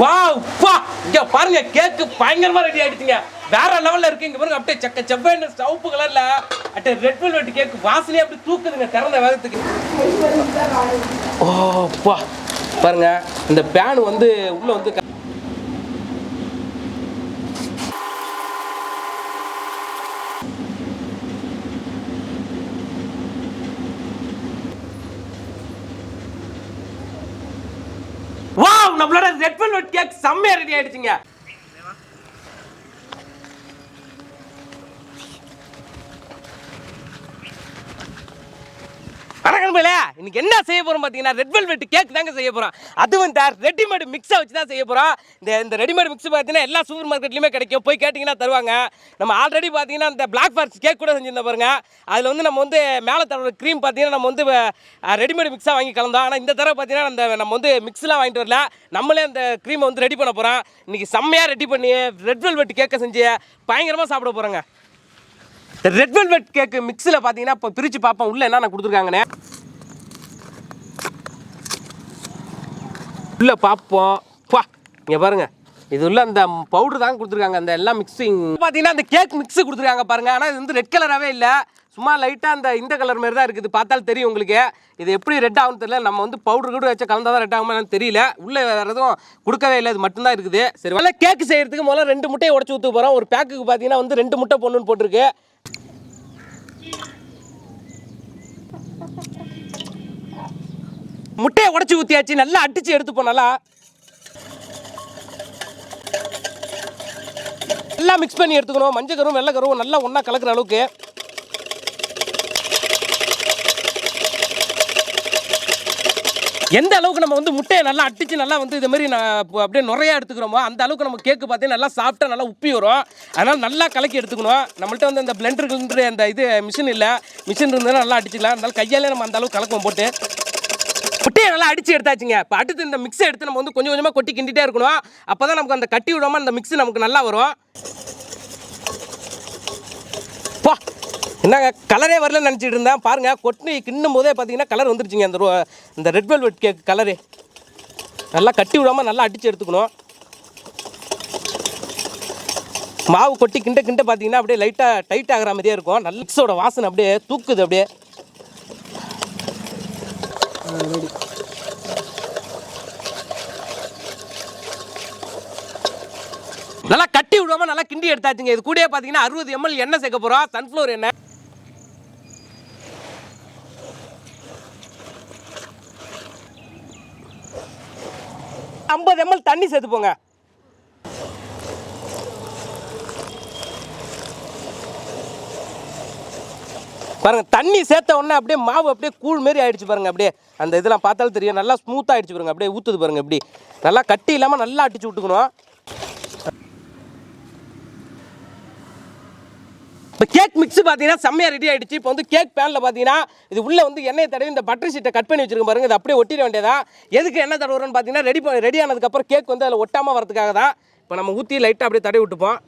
Wow பா இங்க பாருங்க கேக்கு பயங்கரமா ரெடி ஆயிடுச்சுங்க. வேற லெவல்ல இருக்கு. இங்க பாருங்க அப்படியே செக்க செவ்வாய் சவுப்பு கலர்ல அப்படியே ரெட் வெல்வெட் கேக் வாசனையே அப்படியே தூக்குதுங்க திறந்த வேகத்துக்கு. ஓ பா பாருங்க இந்த பேன் வந்து உள்ள வந்து க- வாவ் நம்மளோட ரெட் வெல்வெட் கேக் செம்மையா ரெடி ஆயிடுச்சுங்க. வணக்கம்பல இன்னைக்கு என்ன செய்ய போறோம் பார்த்தீங்கன்னா ரெட் வெல்வெட் கேக் தாங்க செய்ய போறோம். அதுவும் இந்த ரெடிமேட் மிக்ஸை வச்சு தான் செய்ய போறோம். இந்த இந்த ரெடிமேட் மிக்ஸ் பார்த்தீங்கன்னா எல்லா சூப்பர் மார்க்கெட்லையுமே கிடைக்கும். போய் கேட்டிங்கன்னா தருவாங்க. நம்ம ஆல்ரெடி பார்த்தீங்கன்னா இந்த பிளாக் ஃபாரஸ்ட் கேக் கூட செஞ்சிருந்தோம் பாருங்க. அதில் வந்து நம்ம வந்து மேலே தர க்ரீம் பார்த்தீங்கன்னா நம்ம வந்து ரெடிமேட் மிக்ஸாக வாங்கி கலந்தோம். ஆனால் இந்த தடவை பார்த்தீங்கன்னா அந்த நம்ம வந்து மிக்ஸ்லாம் வாங்கிட்டு வரல. நம்மளே அந்த க்ரீமை வந்து ரெடி பண்ண போகிறோம் இன்னைக்கு செம்மையாக ரெடி பண்ணி ரெட் வெல்வெட் கேக்கை செஞ்சு பயங்கரமாக சாப்பிட போகிறோங்க ரெட் வெல்வெட் கேக்கு மிக்ஸில் பார்த்தீங்கன்னா இப்போ பிரித்து பார்ப்போம். உள்ளே என்னென்ன கொடுத்துருக்காங்கண்ணே உள்ளே பார்ப்போம் பா இங்கே பாருங்கள் இது உள்ள அந்த பவுடர் தான் கொடுத்துருக்காங்க. அந்த எல்லாம் மிக்சிங் பார்த்தீங்கன்னா அந்த கேக் மிக்ஸ் கொடுத்துருக்காங்க பாருங்க. ஆனால் இது வந்து ரெட் கலராகவே இல்லை. சும்மா லைட்டாக அந்த இந்த கலர் மாதிரி தான் இருக்குது. பார்த்தாலும் தெரியும் உங்களுக்கு. இது எப்படி ரெட் ஆகும் தெரியல. நம்ம வந்து பவுடர் கூட வச்சு கலந்தா தான் ரெட் ஆகுமா தெரியல. உள்ளே வேறு எதுவும் கொடுக்கவே இல்லை. இது மட்டும்தான் இருக்குது. சரி முதல்ல கேக் செய்கிறதுக்கு முதல்ல ரெண்டு முட்டையை உடச்சி ஊற்ற போகிறோம் ஒரு பேக்குக்கு பார்த்தீங்கன்னா வந்து ரெண்டு முட்டை பொண்ணுன்னு போட்டிருக்கு. முட்டையை உடச்சி ஊற்றியாச்சு நல்லா அடித்து எடுத்துப்போம் நல்லா. நல்லா மிக்ஸ் பண்ணி எடுத்துக்கணும். மஞ்சள் கருவும் வெள்ளை கருவும் நல்லா ஒன்றா கலக்கிற அளவுக்கு. எந்த அளவுக்கு நம்ம வந்து முட்டையை நல்லா அடித்து நல்லா வந்து இது மாதிரி நான் இப்போ அப்படியே நிறையா எடுத்துக்கிறோமோ அந்த அளவுக்கு நம்ம கேக்கு பார்த்தீங்கன்னா நல்லா சாப்பிட்டா நல்லா உப்பி வரும். அதனால் நல்லா கலக்கி எடுத்துக்கணும். நம்மள்ட்ட வந்து அந்த பிளெண்டர் அந்த இது மிஷின் இல்லை. மிஷின் இருந்தால் நல்லா அடிச்சுக்கலாம். அதனால கையாலே நம்ம அந்த அளவுக்கு கலக்குவோம் போட்டு. முட்டையை நல்லா அடிச்சு எடுத்தாச்சுங்க. இப்போ அடுத்து இந்த மிக்ஸை எடுத்து நம்ம வந்து கொஞ்சம் கொஞ்சமாக கொட்டி கிண்டிட்டே இருக்கணும். அப்போ தான் நமக்கு அந்த கட்டி விடாமல் அந்த மிக்ஸ் நமக்கு நல்லா வரும். பா. என்னங்க கலரே வரலன்னு நினச்சிட்டு இருந்தேன். பாருங்கள் கொட்டி கிண்ணும் போதே பார்த்தீங்கன்னா கலர் வந்துருச்சுங்க. அந்த ரோ- இந்த ரெட் வெல்வெட் கேக் கலரு நல்லா கட்டி விடாமல் நல்லா அடித்து எடுத்துக்கணும். மாவு கொட்டி கிண்ட கிண்ட பார்த்தீங்கன்னா அப்படியே லைட்டாக டைட் ஆகிற மாதிரியே இருக்கும். நல்ல மிக்ஸோட வாசனை அப்படியே தூக்குது அப்படியே. நல்லா கட்டி விடாம நல்லா கிண்டி எடுத்தாச்சுங்க. இது கூடயே பார்த்தீங்கன்னா அறுபது எம்எல் எண்ணெய் சேர்க்க போகிறோம் சன்ஃப்ளவர் எண்ணெய். ஐம்பது எம்எல் தண்ணி சேர்த்துப்போங்க. பாருங்கள் தண்ணி சேர்த்த உடனே அப்படியே மாவு அப்படியே கூழ் மாரி ஆகிடுச்சு பாருங்க அப்படியே அந்த இதெல்லாம் பார்த்தாலும் தெரியும். நல்லா ஸ்மூத்தாக ஆகிடுச்சு பாருங்க அப்படியே ஊற்றுது பாருங்கள் இப்படி. நல்லா கட்டி இல்லாமல் நல்லா அடிச்சு விட்டுக்கணும். இப்போ கேக் மிக்ஸ் பார்த்தீங்கன்னா செம்மையாக ரெடி ஆகிடுச்சு இப்போ வந்து கேக் பேனில் பார்த்தீங்கன்னா இது உள்ளே வந்து எண்ணெயை தடவி இந்த பட்டர் ஷீட்டை கட் பண்ணி வச்சிருக்க பாருங்க இது அப்படியே ஒட்டிட வேண்டியதான் எதுக்கு எண்ணெய் தடவுறோன்னு பார்த்தீங்கன்னா ரெடி ரெடி ஆனதுக்கப்புறம் கேக் வந்து அதில் ஒட்டாமல் வரதுக்காக தான் இப்போ நம்ம ஊற்றி லைட்டாக அப்படியே தடவி விட்டுப்போம்.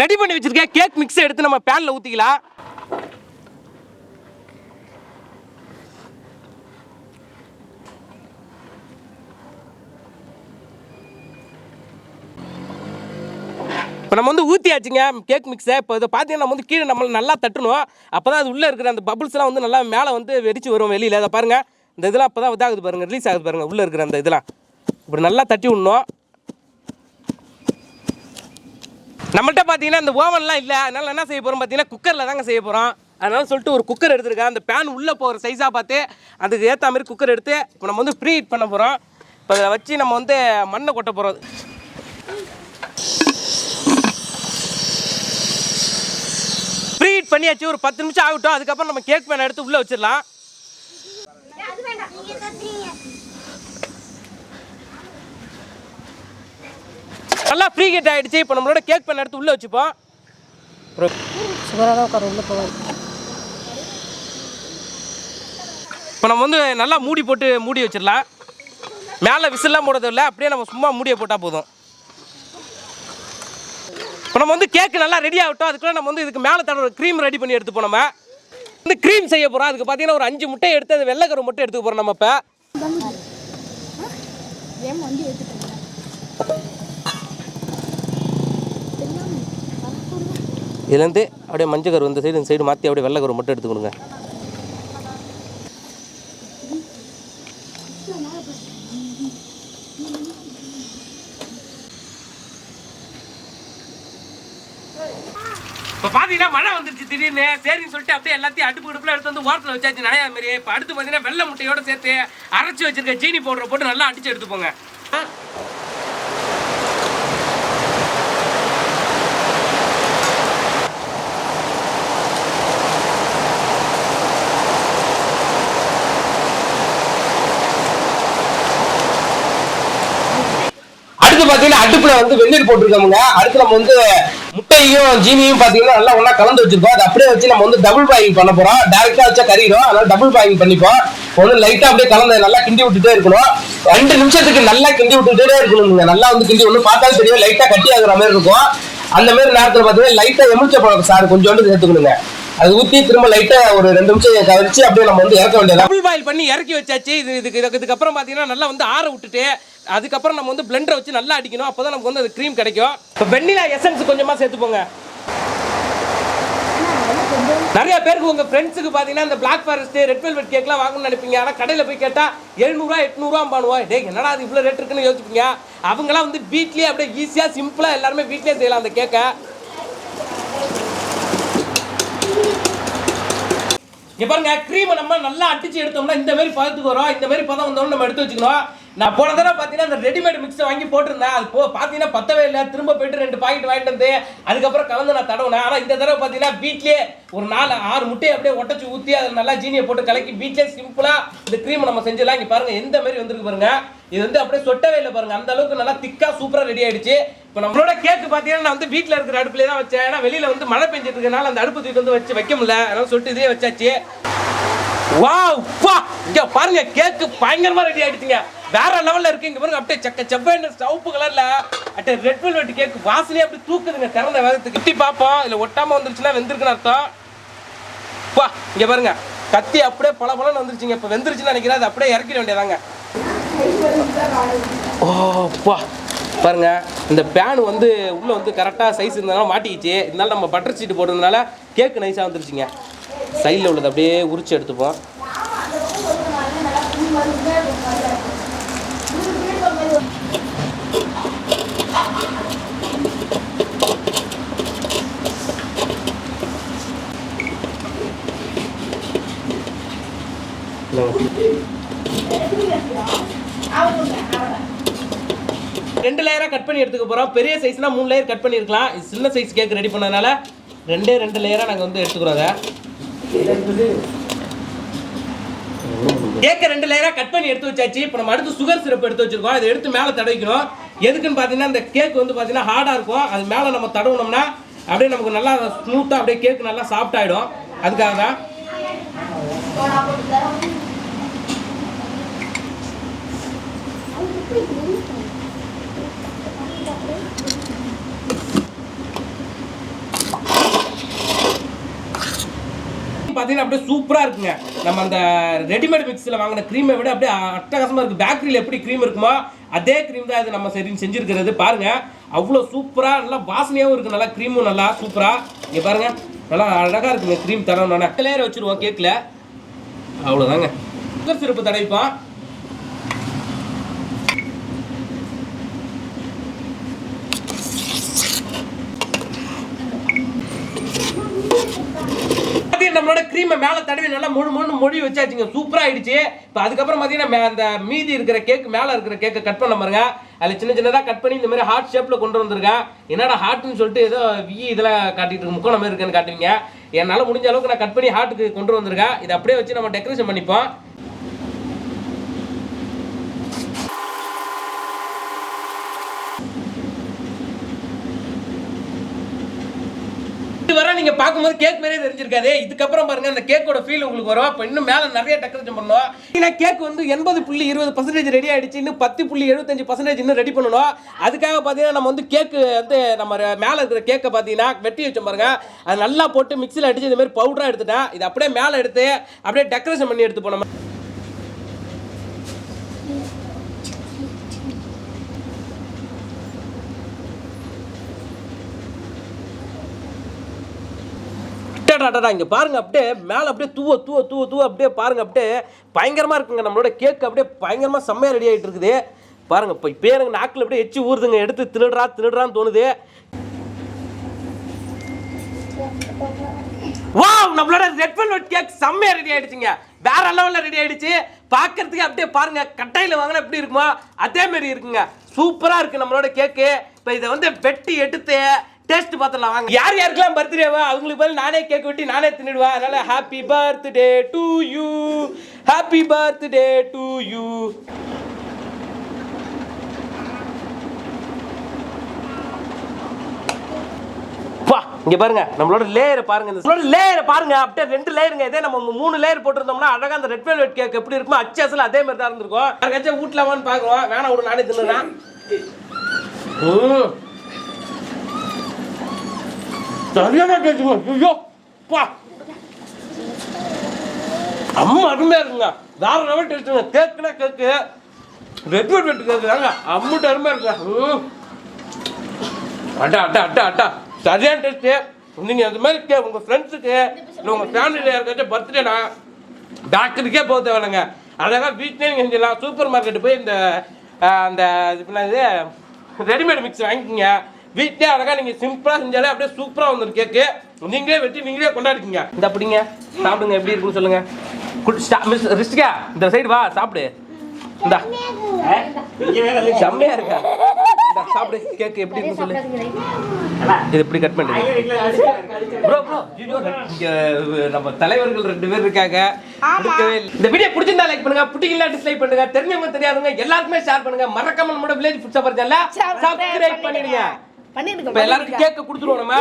ரெடி பண்ணி வச்சிருக்கேன். கேக் மிக்ஸ் எடுத்து நம்ம பேனில் ஊற்றிக்கலாம் இப்போ நம்ம வந்து ஊற்றியாச்சுங்க கேக் மிக்ஸை இப்போ இதை பார்த்தீங்கன்னா நம்ம வந்து கீழே நம்மளை நல்லா தட்டணும். அப்போ தான் அது உள்ளே இருக்கிற அந்த பபுள்ஸ்லாம் வந்து நல்லா மேலே வந்து வெடிச்சு வரும் வெளியில். அதை பாருங்கள் இந்த இதெல்லாம் அப்போ தான் இதாகுது பாருங்கள் ரிலீஸ் ஆகுது பாருங்கள் உள்ளே இருக்கிற அந்த இதெல்லாம். இப்படி நல்லா தட்டி விடணும். நம்மள்கிட்ட பார்த்தீங்கன்னா இந்த ஓவன்லாம் இல்லை. அதனால் என்ன செய்ய போகிறோம் பார்த்தீங்கன்னா குக்கரில் தாங்க செய்ய போகிறோம் அதனால சொல்லிட்டு ஒரு குக்கர் எடுத்துருக்கேன். அந்த பேன் உள்ளே போகிற சைஸாக பார்த்து அதுக்கு ஏற்ற மாதிரி குக்கர் எடுத்து இப்போ நம்ம வந்து ப்ரீ ஹீட் பண்ண போகிறோம் இப்போ அதை வச்சு நம்ம வந்து மண்ணை கொட்ட போகிறோம் ப்ரீ ஹீட் பண்ணியாச்சு. ஒரு பத்து நிமிஷம் ஆகட்டும். அதுக்கப்புறம் நம்ம கேக் பேன் எடுத்து உள்ளே வச்சிடலாம். நல்லா ப்ரீ ஹீட் ஆகிடுச்சு இப்போ நம்மளோட கேக் பேன் எடுத்து உள்ளே வச்சுப்போம். சுகராக தான் உட்கார உள்ள போவாங்க இப்போ நம்ம வந்து நல்லா மூடி போட்டு மூடி வச்சிடலாம். மேலே விசில்லாம் போடுறது இல்லை அப்படியே நம்ம சும்மா மூடியை போட்டால் போதும். இப்போ நம்ம வந்து கேக் நல்லா ரெடி ஆகட்டும். அதுக்குள்ள நம்ம வந்து இதுக்கு மேலே தடவை க்ரீம் ரெடி பண்ணி எடுத்து போனோம் இந்த க்ரீம் செய்ய போகிறோம் அதுக்கு பார்த்தீங்கன்னா ஒரு அஞ்சு முட்டை எடுத்து அது வெள்ளைக்கரு மட்டும் எடுத்துக்க போகிறோம் நம்ம இப்போ. இதுலேருந்து அப்படியே மஞ்சள் கரு இந்த சைடு இந்த சைடு மாற்றி அப்படியே வெள்ளை கரு மட்டும் எடுத்துக்கணுங்க இப்போ பார்த்தீங்கன்னா மழை வந்துருச்சு திடீர்னு. சரின்னு சொல்லிட்டு அப்படியே எல்லாத்தையும் அடுப்பு அடுப்புல எடுத்து வந்து ஓரத்தில் வச்சாச்சு நிறையா மாதிரி இப்போ அடுத்து பார்த்தீங்கன்னா வெள்ளை முட்டையோட சேர்த்து அரைச்சி வச்சிருக்க சீனி பவுடரை போட்டு நல்லா அடிச்சு எடுத்துப்போங்க அடுப்புல வந்து வெந்நீர் போட்டிருக்கோமுங்க. அடுத்து நம்ம வந்து முட்டையும் ஜீனியும் பாத்தீங்கன்னா நல்லா ஒன்றா கலந்து வச்சிருக்கோம். அதை அப்படியே வச்சு நம்ம வந்து டபுள் பாயிங் பண்ண போறோம். டேரக்டா வச்சா கறிடும் அதனால டபுள் பாயிங் பண்ணிப்போம். ஒன்று லைட்டா அப்படியே கலந்து நல்லா கிண்டி விட்டுட்டே இருக்கணும். ரெண்டு நிமிஷத்துக்கு நல்லா கிண்டி விட்டுட்டே இருக்கணுங்க நல்லா வந்து கிண்டி ஒன்று பார்த்தாலும் தெரியும். லைட்டா கட்டி ஆகுற மாதிரி இருக்கும். அந்த மாதிரி நேரத்தில் பார்த்தீங்கன்னா லைட்டா எமிழ்ச்ச பழம் சார் கொஞ்சோண்டு சேர்த்துக்கணுங்க. அது ஊற்றி திரும்ப லைட்டா ஒரு ரெண்டு நிமிஷம் கழிச்சு அப்படியே நம்ம வந்து இறக்க வேண்டியது டபுள் பாயில் பண்ணி இறக்கி வச்சாச்சு. இது இதுக்கு இதுக்கு- இதுக்கப்புறம் பார்த்தீங்கன்னா நல்லா வந்து ஆற விட்டுட்டு அதுக்கப்புறம் நம்ம வந்து பிளெண்டரை வச்சு நல்லா அடிக்கணும். அப்போ தான் நமக்கு வந்து அது க்ரீம் கிடைக்கும். இப்போ வெண்ணிலா எசன்ஸ் கொஞ்சமாக சேர்த்துப்போங்க நிறைய பேருக்கு உங்கள் ஃப்ரெண்ட்ஸுக்கு பார்த்தீங்கன்னா இந்த பிளாக் ஃபாரஸ்ட் ரெட் வெல்வெட் கேக்லாம் வாங்கணும்னு நினைப்பீங்க. ஆனால் கடையில் போய் கேட்டால் எழுநூறுவா எட்நூறுவா பண்ணுவோம் டேய் என்னடா அது இவ்வளோ ரேட் இருக்குன்னு யோசிப்பீங்க? அவங்களாம் வந்து வீட்லேயே அப்படியே ஈஸியாக சிம்பிளாக எல்லாருமே வீட்லேயே செய்யலாம் அந்த கேக்கை இங்கே பாருங்க க்ரீமை நம்ம நல்லா அடிச்சு எடுத்தோம்னா இந்த மாதிரி பதத்துக்கு வரும். இந்த மாதிரி பதம் வந்தோம்னு நம்ம எடுத்து வச்சுக்கணும். நான் போன தடவை பார்த்தீங்கன்னா அந்த ரெடிமேட் மிக்ஸை வாங்கி போட்டிருந்தேன். அது போ பார்த்தீங்கன்னா பத்தவே இல்லை. திரும்ப போயிட்டு ரெண்டு பாக்கெட் வாங்கிட்டு வந்து அதுக்கப்புறம் கலந்து நான் தடவுனேன். ஆனால் இந்த தடவை பார்த்தீங்கன்னா வீட்லேயே ஒரு நாலு ஆறு முட்டையை அப்படியே ஒட்டச்சு ஊற்றி அதில் நல்லா ஜீனியை போட்டு கலக்கி வீட்லேயே சிம்பிளாக இந்த க்ரீம் நம்ம செஞ்சிடலாம். இங்கே பாருங்க எந்த மாதிரி வந்துருக்கு பாருங்க. இது வந்து அப்படியே சொட்டவே இல்லை பாருங்க. அந்த அளவுக்கு நல்லா திக்காக சூப்பராக ரெடி ஆயிடுச்சு. இப்போ நம்மளோட கேக்கு பார்த்தீங்கன்னா நான் வந்து வீட்டில் இருக்கிற அடுப்புலேயே தான் வச்சேன். ஏன்னா வெளியில் வந்து மழை பெஞ்சிட்டு இருக்கனால அந்த அடுப்பு தூக்கி வந்து வச்சு வைக்க முடியல. அதனால சொல்லிட்டு இதே வச்சாச்சு. வா! இங்கே பாருங்க கேக்கு பயங்கரமாக ரெடி ஆயிடுச்சுங்க. வேற லெவல்ல இருக்கு. இங்க பாருங்க அப்படியே செக்க செவ்வாய் சவுப்பு கலர்ல அப்படியே ரெட் வெல்வெட் கேக் வாசனையே அப்படி தூக்குதுங்க திறந்த வேகத்துக்கு. கிட்டி பார்ப்போம். இல்ல ஒட்டாம வந்துருச்சுன்னா வெந்திருக்குன்னு அர்த்தம். பா இங்க பாருங்க. கத்தி அப்படியே பல பலன்னு வந்துருச்சுங்க. இப்ப வெந்துருச்சுன்னு நினைக்கிறேன் அது அப்படியே இறக்கிட வேண்டியதாங்க. ஓ பா பாருங்க இந்த பேன் வந்து உள்ள வந்து கரெக்டாக சைஸ் இருந்ததுனால மாட்டிக்கிச்சு. இருந்தாலும் நம்ம பட்டர் சீட்டு போட்டதுனால கேக்கு நைஸாக வந்துருச்சுங்க. சைடில் உள்ளது அப்படியே உரிச்சு எடுத்துப்போம். ரெண்டு லேயராக கட் பண்ணி எடுத்துக்க போகிறோம் பெரிய சைஸ்னால் மூணு லேயர் கட் பண்ணியிருக்கலாம் சின்ன சைஸ் கேக் ரெடி பண்ணதுனால ரெண்டே ரெண்டு லேயராக நாங்கள் வந்து எடுத்துக்கிறோம் அதை. கேக்கை ரெண்டு லேயராக கட் பண்ணி எடுத்து வச்சாச்சு. இப்போ நம்ம அடுத்து சுகர் சிரப் எடுத்து வச்சுருக்கோம். இதை எடுத்து மேலே தடவிக்கணும். எதுக்குன்னு பார்த்தீங்கன்னா இந்த கேக் வந்து பார்த்தீங்கன்னா ஹார்டாக இருக்கும். அது மேலே நம்ம தடவுனோம்னா அப்படியே நமக்கு நல்லா ஸ்மூத்தாக அப்படியே கேக் நல்லா சாஃப்ட் ஆகிடும் அதுக்காக தான் பார்த்தீங்கன்னா அப்படியே சூப்பராக இருக்குங்க. நம்ம அந்த ரெடிமேட் மிக்ஸில் வாங்கின க்ரீமை விட அப்படியே அட்டகாசமாக இருக்குது பேக்கரியில் எப்படி க்ரீம் இருக்குமோ அதே க்ரீம் தான் இது நம்ம சரி செஞ்சுருக்கிறது. பாருங்கள் அவ்வளோ சூப்பராக நல்லா வாசனையாகவும் இருக்குது நல்லா க்ரீமும் நல்லா சூப்பராக இங்கே பாருங்கள் நல்லா அழகாக இருக்குங்க க்ரீம் தரணும்னா. லேயர் வச்சுருவோம் கேக்கில் அவ்வளோதாங்க சுகர் சிறப்பு தடைப்பான் நம்மளோட க்ரீமை மேலே தடவி நல்லா முழு முழு மொழி வச்சாச்சுங்க. சூப்பராக ஆயிடுச்சு. இப்போ அதுக்கப்புறம் பார்த்தீங்கன்னா அந்த மீதி இருக்கிற கேக் மேலே இருக்கிற கேக்கை கட் பண்ண பாருங்க. அதில் சின்ன சின்னதாக கட் பண்ணி இந்த மாதிரி ஹார்ட் ஷேப்பில் கொண்டு வந்திருக்கேன் என்னடா ஹார்ட்னு சொல்லிட்டு ஏதோ வி இதெல்லாம் காட்டிட்டு இருக்கு முக்கோணம் மாதிரி இருக்குன்னு காட்டுவீங்க. என்னால் முடிஞ்ச அளவுக்கு நான் கட் பண்ணி ஹார்ட்டுக்கு கொண்டு வந்திருக்கேன். இதை அப்படியே வச்சு நம்ம டெக்கரேஷன் பண்ணிப்போம். இதுவரை நீங்கள் பார்க்கும்போது கேக் மாதிரியே தெரிஞ்சிருக்காது. இதுக்கப்புறம் பாருங்கள் அந்த கேக்கோட ஃபீல் உங்களுக்கு வரும். இப்போ இன்னும் மேலே நிறைய டெக்கரேஷன் பண்ணணும். ஏன்னா கேக் வந்து எண்பது புள்ளி இருபது பர்சன்டேஜ் ரெடி ஆகிடுச்சு இன்னும் பத்து புள்ளி எழுபத்தஞ்சு பர்சன்டேஜ் இன்னும் ரெடி பண்ணணும். அதுக்காக பார்த்தீங்கன்னா நம்ம வந்து கேக்கு வந்து நம்ம மேலே இருக்கிற கேக்கை பார்த்தீங்கன்னா வெட்டி வச்சோம் பாருங்க. அது நல்லா போட்டு மிக்சியில் அடித்து இந்த மாதிரி பவுடராக எடுத்துட்டேன். இது அப்படியே மேலே எடுத்து அப்படியே டெக்கரேஷன் பண்ணி எடுத்து போனோம் அடடடடா, இங்கே பாருங்க அப்படியே மேலே அப்படியே தூவ தூவ தூவ தூவ அப்படியே பாருங்க அப்படியே பயங்கரமா இருக்குங்க நம்மளோட கேக் அப்படியே பயங்கரமா செம்மையா ரெடி ஆயிட்டு இருக்குது. பாருங்க இப்போ இப்போ எனக்கு நாக்கில் அப்படியே எச்சி ஊறுதுங்க எடுத்து திருடுறா திருடுறான்னு தோணுது. வா நம்மளோட ரெட் வெல்வெட் கேக் செம்மையா ரெடி ஆயிடுச்சுங்க. வேற லெவலில் ரெடி ஆயிடுச்சு. பார்க்கறதுக்கு அப்படியே பாருங்க கட்டையில் வாங்கினா எப்படி இருக்குமோ அதே மாதிரி இருக்குங்க. சூப்பரா இருக்கு நம்மளோட கேக்கு இப்போ இதை வந்து வெட்டி எடுத்து டேஸ்ட் பார்த்துடலாம் வாங்க. யார் யாருக்கெல்லாம் பர்த்டேவா அவங்களுக்கு பதில் நானே கேக் வெட்டி நானே தின்னுடுவேன். அதனால happy birthday to you happy birthday to you இங்க பாருங்க. நம்மளோட லேயர் பாருங்க. இந்த நம்மளோட லேயர் பாருங்க. அப்படியே ரெண்டு லேயருங்க இதே நம்ம மூணு லேயர் போட்டிருந்தோம்னா அழகா அந்த ரெட் வெல்வெட் கேக் எப்படி இருக்குமோ அச்சு அசல் அதே மாதிரி தான் இருந்திருக்கும். யாருக்காச்சும் வீட்லாமான்னு பாக்குறோம் வேணாம் விடு நானே தின்னுறேன் சரியான கேக்குங்க ஐயோ பா அம்மா அருமையா இருக்குங்க வேற லெவல் டேஸ்ட்டுங்க கேக்குனா கேக்கு ரெட் வெல்வெட் கேக்கு தாங்க அம்முட்டு அருமையா இருக்குங்க அட்டா அட்டா அட்டா அட்டா சரியான டேஸ்ட்டு நீங்கள் அந்த மாதிரி கே உங்கள் ஃப்ரெண்ட்ஸுக்கு இல்லை உங்கள் ஃபேமிலியில் யாருக்காச்சும் பர்த்டேனா டாக்டருக்கே போக தேவையில்லைங்க அழகாக வீட்லேயே நீங்கள் செஞ்சிடலாம் சூப்பர் மார்க்கெட்டு போய் இந்த அந்த இது என்னது ரெடிமேட் மிக்ஸ் வாங்கிக்கிங்க வீட்லேயே அழகாக நீங்கள் சிம்பிளாக செஞ்சாலே அப்படியே சூப்பராக வந்துடும் கேக்கு நீங்களே வெட்டி நீங்களே கொண்டாடிக்கிங்க. இந்த அப்படிங்க சாப்பிடுங்க. எப்படி இருக்குன்னு சொல்லுங்கள் ரிஸ்டிகா இந்த சைடு வா சாப்பிடு. இந்தா. செம்மையா இருக்கா? சாப்பிடு. கேக்கு எப்படி இருக்குன்னு சொல்லு. இது எப்படி கட் பண்ணுறது ப்ரோ ப்ரோ இங்க நம்ம தலைவர்கள் ரெண்டு பேர் இருக்காங்க. இந்த வீடியோ பிடிச்சிருந்தா லைக் பண்ணுங்க. பிடிக்கல டிஸ்லைக் பண்ணுங்க. தெரிஞ்சவங்க தெரியாதவங்க எல்லாருக்குமே ஷேர் பண்ணுங்க. மறக்காம நம்மளோட வில்லேஜ் ஃபுட் சாப்பிடுறதுல சப்ஸ்கிரைப் பண்ணிடுங்க. இப்போ எல்லாருக்கும் கேக்க கொடுத்துருவோம் நம்ம.